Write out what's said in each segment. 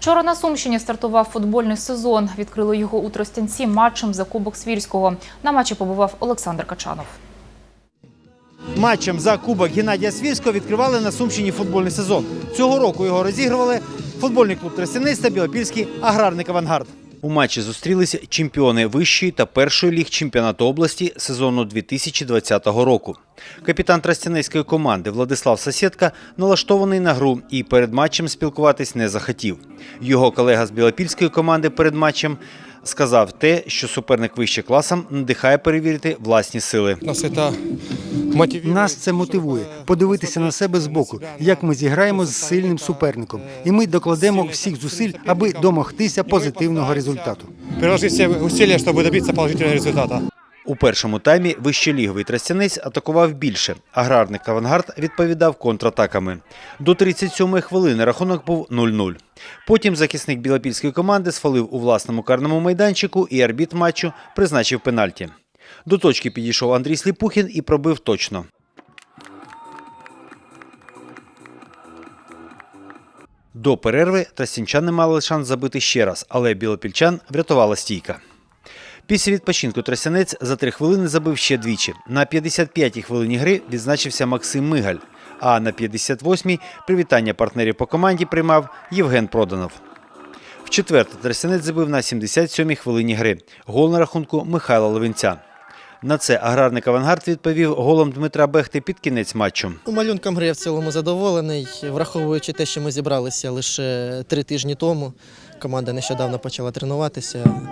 Вчора на Сумщині стартував футбольний сезон. Відкрили його у Тростянці матчем за Кубок Свірського. На матчі побував Олександр Качанов. Матчем за кубок Геннадія Свірського відкривали на Сумщині футбольний сезон. Цього року його розігрували футбольний клуб Тростяниць та Білопільський аграрник Авангард. У матчі зустрілися чемпіони вищої та першої ліг чемпіонату області сезону 2020 року. Капітан Тростянецької команди Владислав Сосєдка налаштований на гру і перед матчем спілкуватись не захотів. Його колега з Білопільської команди перед матчем сказав те, що суперник вище класом надихає перевірити власні сили. Нас це. Нас це мотивує подивитися на себе збоку, як ми зіграємо з сильним суперником, і ми докладемо всіх зусиль, аби домогтися позитивного результату. Всі усилия, щоб добитися положительного результату. У першому таймі вищеліговий тростянець атакував більше. Аграрник Авангард відповідав контратаками. До 37-ї хвилини рахунок був 0-0. Потім захисник білопільської команди сфалив у власному карному майданчику і арбіт матчу призначив пенальті. До точки підійшов Андрій Сліпухін і пробив точно. До перерви тростянчани мали шанс забити ще раз, але білопільчан врятувала стійка. Після відпочинку Тростянець за три хвилини забив ще двічі. На 55-й хвилині гри відзначився Максим Мигаль, а на 58-й привітання партнерів по команді приймав Євген Проданов. В четверте Тростянець забив на 77-й хвилині гри. Гол на рахунку Михайла Левинця. На це аграрник Авангард відповів голом Дмитра Бехти під кінець матчу. Малюнком гри я в цілому задоволений, враховуючи те, що ми зібралися лише три тижні тому. Команда нещодавно почала тренуватися.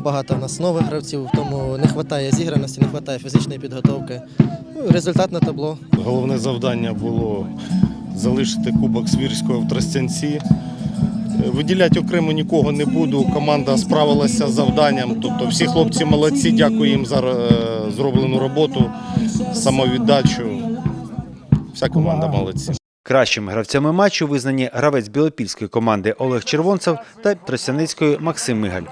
Багато в нас нових гравців, тому не вистачає зіграності, не вистачає фізичної підготовки. Ну, результат на табло. Головне завдання було залишити Кубок Свірського в Тростянці. Виділяти окремо нікого не буду. Команда справилася з завданням. Тобто всі хлопці молодці, дякую їм за е, зроблену роботу, самовіддачу. Вся команда молодці. Кращими гравцями матчу визнані гравець білопільської команди Олег Червонцев та Тростяницької Максим Мигаль.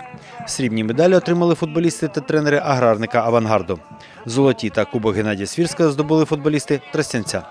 Срібні медалі отримали футболісти та тренери аграрника Авангарду. Золоті та кубок Геннадія Свірського здобули футболісти Тростянця.